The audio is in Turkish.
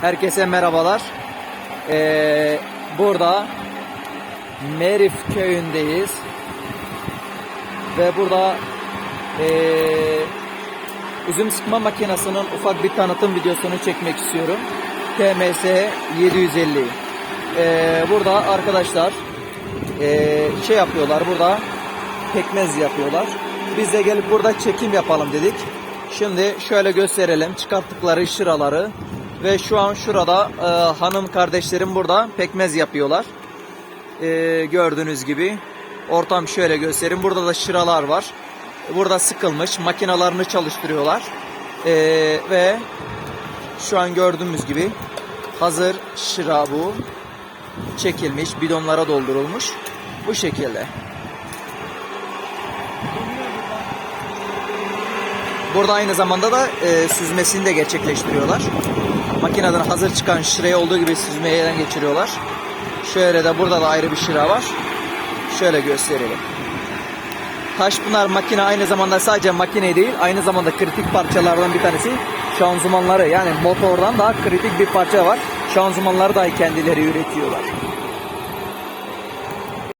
Herkese merhabalar. Ee, burada Merif köyündeyiz. Ve burada ee, üzüm sıkma makinesinin ufak bir tanıtım videosunu çekmek istiyorum. TMS 750. Ee, burada arkadaşlar ee, şey yapıyorlar burada pekmez yapıyorlar. Biz de gelip burada çekim yapalım dedik. Şimdi şöyle gösterelim çıkarttıkları şıraları ve şu an şurada e, hanım kardeşlerim burada pekmez yapıyorlar. E, gördüğünüz gibi ortam şöyle göstereyim. Burada da şıralar var. Burada sıkılmış makinalarını çalıştırıyorlar. E, ve şu an gördüğümüz gibi hazır şıra bu. Çekilmiş bidonlara doldurulmuş. Bu şekilde. Burada aynı zamanda da e, süzmesini de gerçekleştiriyorlar. Makineden hazır çıkan şırayı olduğu gibi süzmeyeden geçiriyorlar. Şöyle de burada da ayrı bir şıra var. Şöyle gösterelim. Taşpınar makine aynı zamanda sadece makine değil, aynı zamanda kritik parçalardan bir tanesi şanzımanları. Yani motordan daha kritik bir parça var. Şanzımanları dahi kendileri üretiyorlar.